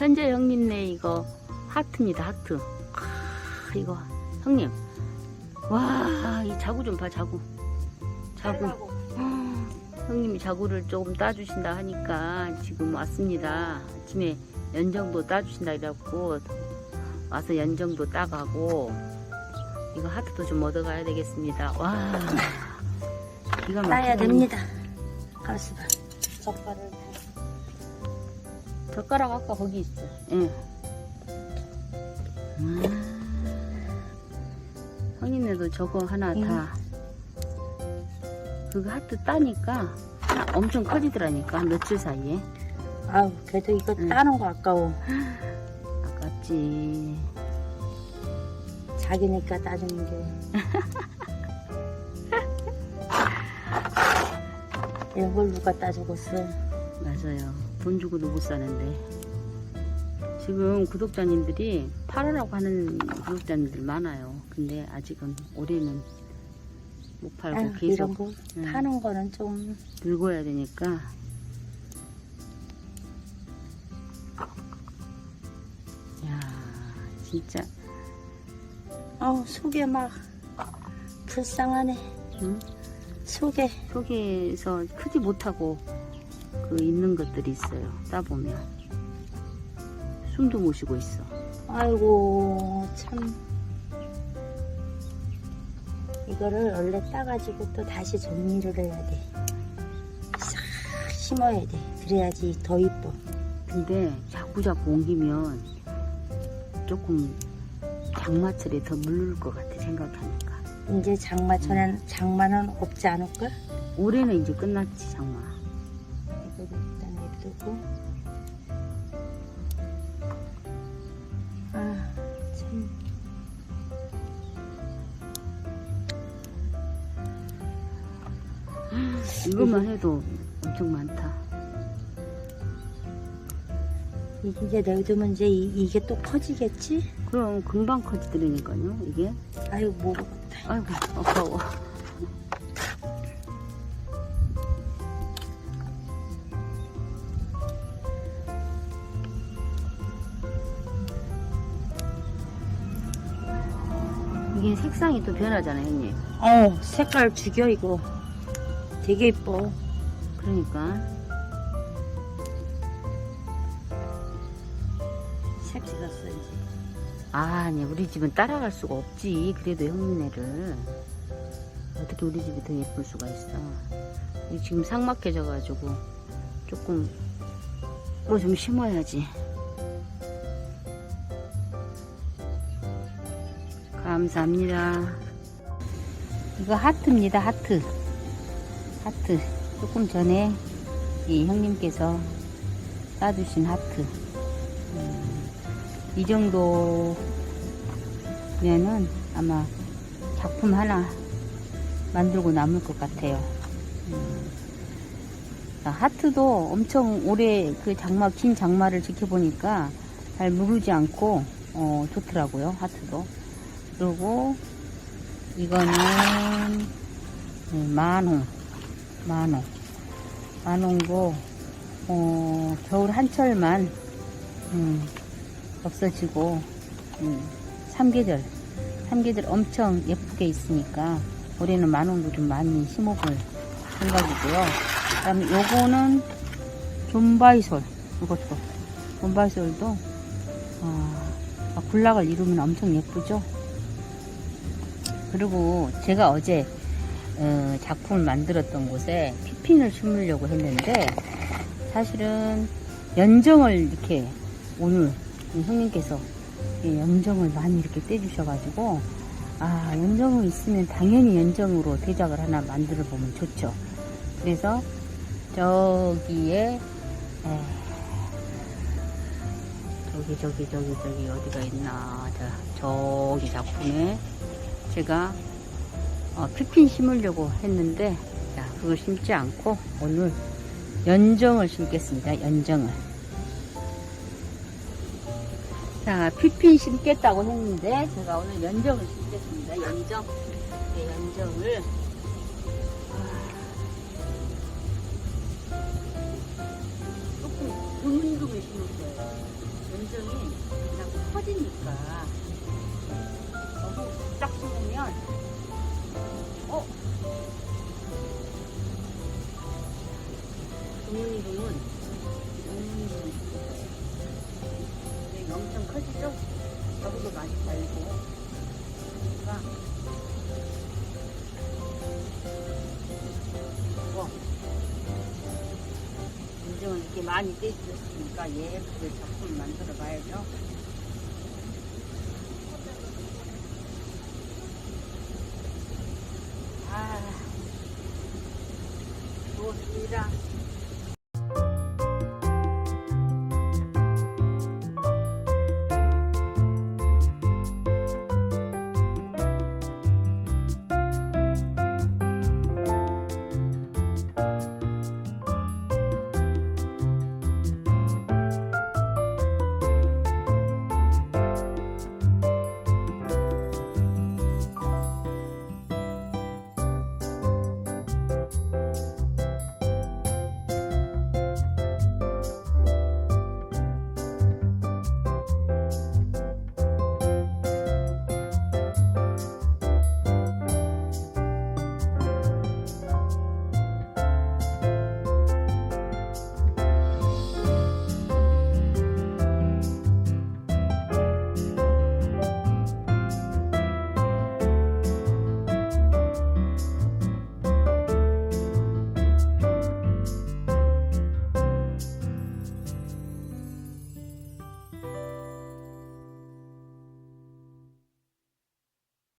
현재 형님네 이거 하트입니다 하트. 아, 이거. 형님. 와 이 자구 좀 봐 자구. 자구. 아, 형님이 자구를 조금 따주신다 하니까 지금 왔습니다. 아침에 연정도 따주신다 이래갖고 와서 연정도 따가고 이거 하트도 좀 얻어가야 되겠습니다. 와 기가 따야 막히네. 됩니다. 가수가. 젓갈을 젓가락 아까 거기 있어. 응. 음. 형님네도 저거 하나 응. 다 그거 하트 따니까 엄청 커지더라니까 며칠 사이에 아우 그래도 이거 응. 따는 거 아까워. 아깝지. 자기니까 따주는 게. 이걸 누가 따주겠어? 맞아요. 돈 주고도 못 사는데. 지금 구독자님들이 팔으라고 하는 구독자님들 많아요. 근데 아직은 올해는 못 팔고 아유, 계속 거 응. 파는 거는 좀 늙어야 되니까 야 진짜 어, 속에 막 불쌍하네. 응? 속에 속에서 크지 못하고 그 있는 것들이 있어요 따보면 숨도 못 쉬고 있어 아이고 참 이거를 원래 따가지고 또 다시 정리를 해야 돼. 싹 심어야 돼. 그래야지 더 이뻐. 근데 자꾸 자꾸 옮기면 조금 장마철에 더 물을 것 같아 생각하니까 이제 장마철엔 장마는 없지 않을까? 올해는 이제 끝났지 장마 일단 냅두고. 아 참. 이것만 해도 엄청 많다. 이게 내두면 이제 이, 이게 또 커지겠지? 그럼 금방 커지더라니까요 이게? 아유 모르겠다. 아이고 아까워 이게 색상이 또 변하잖아요 형님 어 색깔 죽여 이거. 되게 이뻐. 그러니까 색 찍었어 이제. 아니 우리 집은 따라갈 수가 없지 그래도 형님네를 어떻게 우리 집이 더 예쁠 수가 있어 우리 지금 삭막해져 가지고 조금 뭐 좀 심어야지 감사합니다 이거 하트입니다 하트 하트 조금 전에 이 형님께서 따주신 하트 음, 이 정도면은 아마 작품 하나 만들고 남을 것 같아요. 음. 자, 하트도 엄청 오래 그 장마, 긴 장마를 지켜보니까 잘 무르지 않고, 어, 좋더라고요, 하트도. 그리고 이거는 네, 만홍, 만홍. 만홍도, 어, 겨울 한철만, 음, 없어지고 음, 삼계절. 삼계절 엄청 예쁘게 있으니까 올해는 만원도 좀 많이 심어볼 생각이고요. 그 다음에 요거는 존바이솔 이것도. 존바이솔도 아, 막 군락을 이루면 엄청 예쁘죠 그리고 제가 어제 어, 작품을 만들었던 곳에 피핀을 심으려고 했는데 사실은 연정을 이렇게 오늘 이 형님께서 이 연정을 많이 이렇게 떼주셔가지고 아 연정을 있으면 당연히 연정으로 대작을 하나 만들어 보면 좋죠. 그래서 저기에 에, 저기 저기 저기 저기 어디가 있나 자 저기 작품에 제가 어, 피핀 심으려고 했는데 자 그걸 심지 않고 오늘 연정을 심겠습니다. 연정을. 자, 피핀 심겠다고 했는데, 제가 오늘 연정을 심겠습니다. 연정. 네, 연정을. 아, 조금 드문드문 심을 거예요. 연정이 그냥 커지니까 어? 금융이금은 음, 이게 엄청 커지죠? 저보다 많이 달고 그러니까 이거 인증을 이렇게 많이 떼주셨으니까 예쁘게 작품을 만들어 봐야죠.